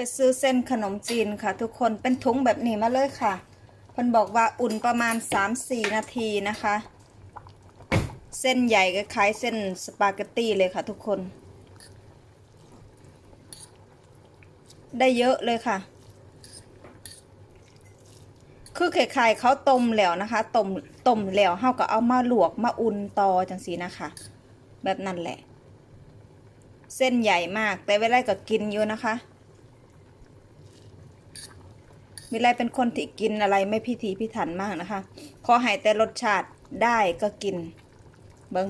ไปซื้อเส้นขนมจีนค่ะ ทุกคนเป็นถุงแบบนี้มาเลยค่ะเพิ่นบอกว่าอุ่นประมาณ 3-4 นาทีนะคะ เส้นใหญ่ก็คล้ายเส้นสปาเกตตี้เลยค่ะ ทุกคน ได้เยอะเลยค่ะ คือไข่ไข่เขาต้มแล้วนะคะต้มต้มแล้วเฮาก็เอามาลวกมาอุ่นต่อจังสีนะคะ แบบนั้นแหละ เส้นใหญ่มากแต่เวลาก็กินอยู่นะคะ เวลาเป็นคนที่กินอะไรไม่พิถีพิถันมากนะคะ ขอให้แต่รสชาติได้ก็กิน เบิง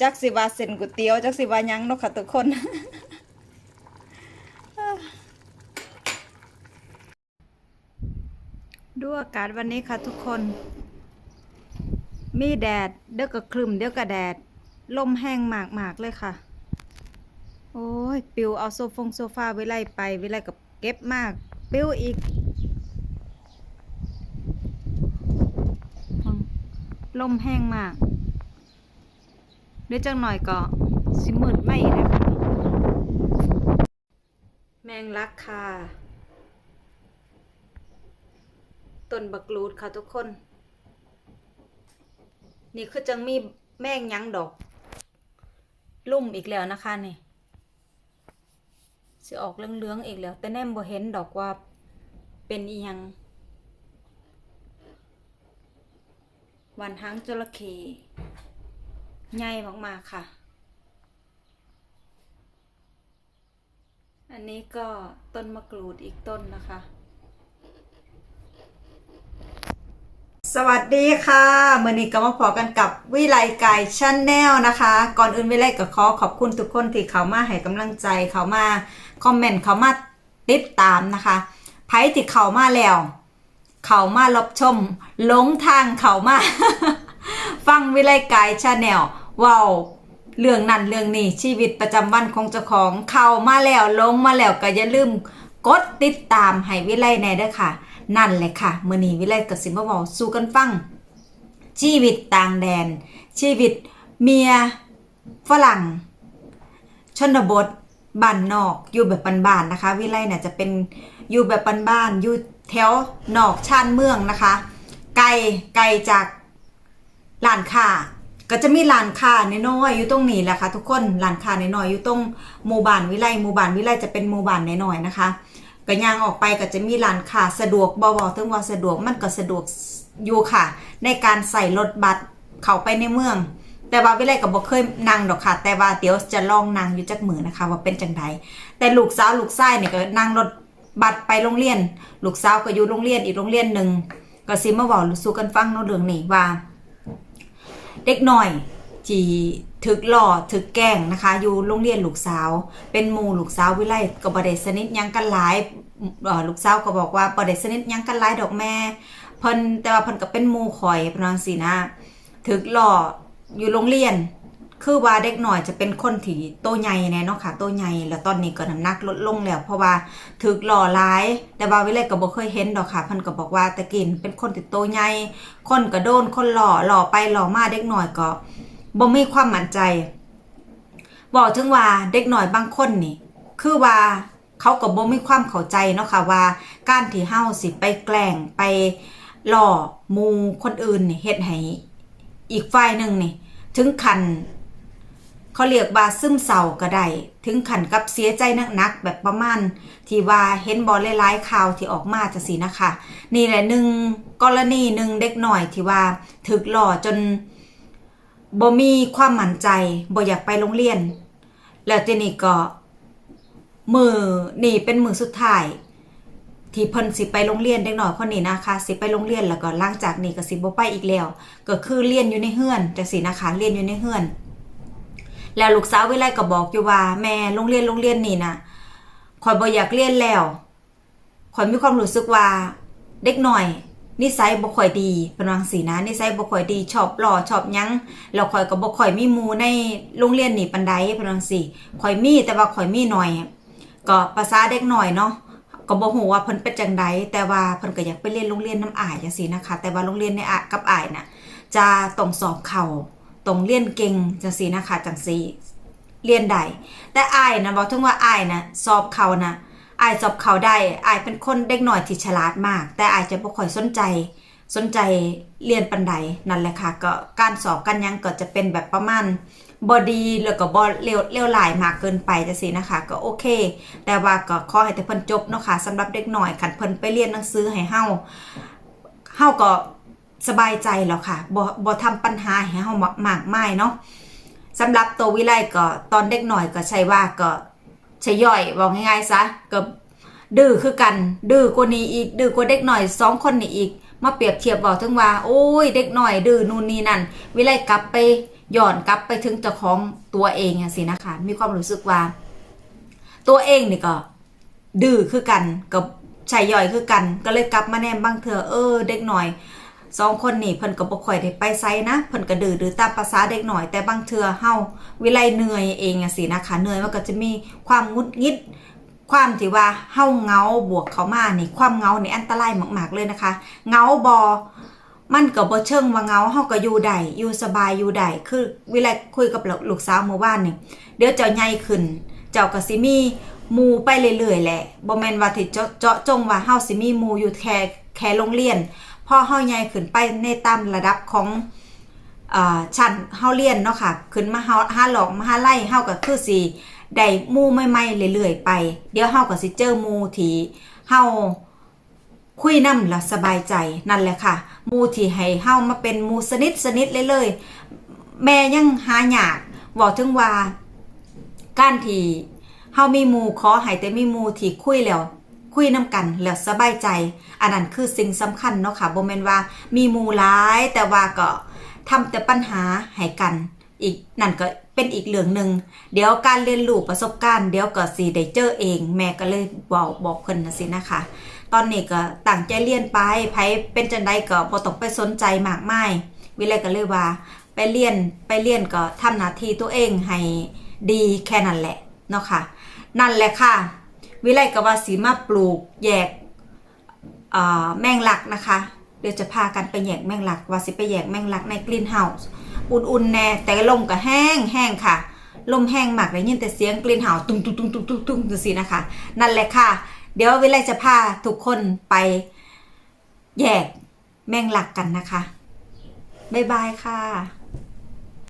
จักสิวาเส้นก๋วยเตี๋ยวจักสิวายังเนาะค่ะทุกคน ดูอากาศวันนี้ค่ะทุกคน มีแดดเดี๋ยวก็ครึมเดี๋ยวก็แดด ลมแห้งมากๆเลยค่ะ โอ้ย ปิวเอาโซฟงโซฟาไว้ไล่ไปไว้ไล่กับเก็บมาก ปิวอีก ลมแห้งมาก เดี๋ยวจังหน่อยก็สิมืดไม่ได้ค่ะแมงลักค่ะต้นบักรูดค่ะทุกคน นี่คือจังมีแมงยังดอก ลุ่มอีกแล้วนะคะนี่ สิออกเหลืองๆอีกแล้ว แต่แนมบ่เห็นดอกว่าเป็นอีหยังวันหางจระเข้ใหญ่มากๆค่ะ อันนี้ก็ต้นมะกรูดอีกต้นนะคะ สวัสดีค่ะมื่อนี้ก็มาพอกันกับวิไลไก่ชาแนลนะคะ ก่อนอื่นวิไลก็ขอขอบคุณทุกคนที่เขามาให้กำลังใจเขามาคอมเมนต์เขามาติดตามนะคะไพ่ที่เขามาแล้ว เขามารับชมหลงทางเขามา ฟังวิไลไก่ชาแนลว้าวเรื่องนั้นเรื่องนี้ชีวิตประจำวันของเจ้าของเขามาแล้วลงมาแล้วก็อย่าลืมกดติดตามให้วิไลแน่ด้อค่ะ นั่นแหละค่ะมือนีวิไลกับสิมาเว้าสู่กันฟัง ชีวิตต่างแดน ชีวิตเมียฝรั่ง ชนบทบ้านนอกอยู่แบบบ้านๆนะคะ วิไลเนี่ยจะเป็นอยู่แบบบ้านๆอยู่แถวนอกชานเมืองนะคะ ไกลไกลจากร้านค้าก็จะมีร้านค้าน้อยๆอยู่ตรงนี้แหละค่ะทุกคนร้านค้าน้อยๆอยู่ตรงหมู่บ้านวิไลหมู่บ้านวิไลจะเป็นหมู่บ้านน้อยๆนะคะ ก็ย่างออกไปก็จะมีร้านค้าสะดวกบ่บอกถึงว่าสะดวกมันก็สะดวกอยู่ค่ะ ในการใส่รถบัสเข้าไปในเมือง แต่ว่าวิไลก็บ่เคยนั่งดอกค่ะ แต่ว่าเดี๋ยวจะลองนั่งอยู่จักมือนะคะ ว่าเป็นจังไดแต่ลูกสาวลูกชายเนี่ยก็นั่งรถบัสไปโรงเรียน ลูกสาวก็อยู่โรงเรียนอีกโรงเรียนหนึ่งก็สิมาเว้าสู่กันฟังเนาะเรื่องนี้ว่า เด็กหน่อย จีถึกหล่อถึกแกล้งนะคะ อยู่โรงเรียนลูกสาว เป็นหมู่ลูกสาววิไลก็บ่ได้สนิทยังกันหลายลูกสาวก็บอกว่าบ่ได้สนิทยังกันหลายดอกแม่เพิ่นแต่ว่าเพิ่นก็เป็นหมู่ข่อยเพนังซี่นะถึกหล่ออยู่โรงเรียน คือว่าเด็กหน่อยจะเป็นคนที่โตใหญ่แน่เนาะค่ะโตใหญ่แล้วตอนนี้ก็น้ำหนักลดลงแล้ว เพราะว่าถึกหล่อร้าย แต่ว่าวิไลก็บ่เคยเห็นดอกค่ะเพิ่นก็บอกว่าตะกินเป็นคนที่โตใหญ่คนก็โดนคนหล่อหล่อไปหล่อมาเด็กหน่อยก็ บ่มีความมั่นใจบอกถึงว่าเด็กหน่อยบางคนนี่ คือว่าเขาก็บ่มีความเข้าใจเนาะค่ะว่า การที่เฮาสิไปแกล้งไปหล่อมูคนอื่นนี่เฮ็ดให้อีกฝ่ายหนึ่งนี่ ถึงขันเขาเรียกว่าซึมเศร้าก็ได้ถึงขันกับเสียใจนักๆแบบประมาณ ที่ว่าเห็นบอลหลายๆข่าวที่ออกมาจะสินะคะ นี่แหละหนึ่งกรณีหนึ่งเด็กหน่อยที่ว่าถึกหล่อจน บ่มีความมั่นใจบ่อยากไปโรงเรียน แล้วทีนี้ก็ มือนี่เป็นมือสุดท้าย ที่เพิ่นสิไปโรงเรียนเด็กหน่อยคนนี้นะคะ สิไปโรงเรียนแล้วก็หลังจากนี้ก็สิบ่ไปอีกแล้ว ก็คือเรียนอยู่ในเฮือนจังซี่นะคะเรียนอยู่ในเฮือน แล้วลูกสาววิไลก็บอกอยู่ว่า แม่โรงเรียนโรงเรียนนี่นะข่อยบ่อยากเรียนแล้วข่อยมีความรู้สึกว่าเด็กหน่อย นิสัยบ่ค่อยดีเป็นวังสีนะนิสัยบ่ค่อยดีชอบหล่อชอบยั้งแล้วข่อยก็บ่ค่อยมีมูในโรงเรียนนี่ปานใดเป็นวังสีข่อยมีแต่ว่าข่อยมีหน่อย ก็ภาษาเด็กหน่อยเนาะก็บ่ฮู้ว่าเพิ่นเป็นจังใดแต่ว่าเพิ่นก็อยากไปเรียนโรงเรียนน้ำอายจังซี่นะคะ แต่ว่าโรงเรียนในอะกับอายน่ะจะต้องสอบเข่าต้องเรียนเก่งจังซี่นะคะจังซี่เรียนได้แต่อายนะบอกถึงว่าอายนะสอบเข่านะ อายสอบเขาได้อายเป็นคนเด็กหน่อยที่ฉลาดมาก แต่อายจะบ่ค่อยสนใจ สนใจเรียนปันใดนั่นแหละค่ะ ก็การสอบกันยังก็จะเป็นแบบประมาณบอดีแล้วก็บอเร็วเร็วหลายมากเกินไปจะสินะคะ ก็โอเค แต่ว่าก็ขอให้แต่เพิ่นจบเนาะค่ะสำหรับเด็กหน่อยคันเพิ่นไปเรียนหนังสือให้เฮาเฮาก็สบายใจแล้วค่ะบ่บ่ทำปัญหาให้เฮามากมายเนาะสำหรับตัววิไลก็ตอนเด็กหน่อยก็ใช่ว่าก็ ชย่อยบอกง่ายๆซะก็ดื้อคือกัน ดื้อกว่านี้อีก ดื้อกว่าเด็กหน่อยสองคนนี้อีก มาเปรียบเทียบบอกถึงว่า โอ้ย เด็กหน่อย ดื้อนู่นนี่นั่น วิไลกลับไปย้อนกลับไปถึงเจ้าของตัวเองสินะคะมีความรู้สึกว่า ตัวเองนี่ก็ ดื้อคือกันกับชายย่อยคือกัน ก็เลยกลับมาแนมบางเถื่อเออ เด็กหน่อย สองคนนี่เพิ่นก็บ่ค่อยได้ไปไซนะเพิ่นก็ดื้อดื้อตามภาษาเด็กหน่อย แต่บางเถื่อเฮาวิไลเหนื่อยเองอะสินะคะเหนื่อยมันก็จะมีความงุดงิด ความที่ว่าเฮาเงาบวกเขามานี่ความเงานี่อันตรายมากๆเลยนะคะเงาบอมันก็บ่เชิงว่าเงาเฮาก็อยู่ได้อยู่สบายอยู่ได้คือเวลคุยกับลูกสาวหมู่บ้านนี่เดี๋ยวเจ้าใหญ่ขึ้น เจ้าก็สิมีหมู่ไปเรื่อยๆแหละบ่แม่นว่าที่เจาะเจาะจงว่าเฮาสิมีหมู่อยู่แค่แค่โรงเรียน พอเฮาใหญ่ขึ้นไปในตามระดับของชั้นเฮาเรียนเนาะค่ะ ขึ้นมาเฮาห้าหลอกมหาไลัยเฮาก็คือสิได้มู่ใหม่ๆเรื่อยๆไป เดี๋ยวเฮาก็สิเจอมู่ที่เฮาคุยนำแล้วสบายใจนั่นแหละค่ะมูที่ให้เฮามาเป็นมูสนิทสนิทเลยเลยแม่ยังหายากบอกถึงว่าการที่เฮามีมูขอให้แต่มีมูที่คุยแล้ว คุยนำกันแล้วสบายใจ อันนั้นคือสิ่งสำคัญเนาะค่ะบ่แม่นว่ามีหมูหลายแต่ว่าก็ทำแต่ปัญหาให้กัน อีกนั่นก็เป็นอีกเรื่องหนึ่งเดี๋ยวการเรียนรู้ประสบการณ์ เดี๋ยวก็สิได้เจอเอง แม่ก็เลยบอกบอกเพิ่นนะสินะคะ ตอนนี้ก็ตั้งใจเรียนไปไผเป็นจังไดก็บ่ต้องไปสนใจมากมายวิไลก็เลยว่า ไปเรียนไปเรียนก็ทำหน้าที่ตัวเองให้ดีแค่นั้นแหละเนาะค่ะ นั่นแหละค่ะ วิไลก็ว่าสีมาปลูกแยกแมงลักนะคะ เดี๋ยวจะพากันไปแยกแมงลักว่าสิไปแยกแมงลักในกรีนเฮาส์อุ่นๆแน่แต่ลมก็แห้งแห้งค่ะ ลมแห้งมากได้ยินแต่เสียงกรีนเฮาตุ้งตุ้งตุ้งตุ้งตุ้งตุ้งจังซี่นะคะ นั่นแหละค่ะ เดี๋ยววิไลจะพาทุกคนไปแยกแมงลักกันนะคะ บ๊ายบายค่ะ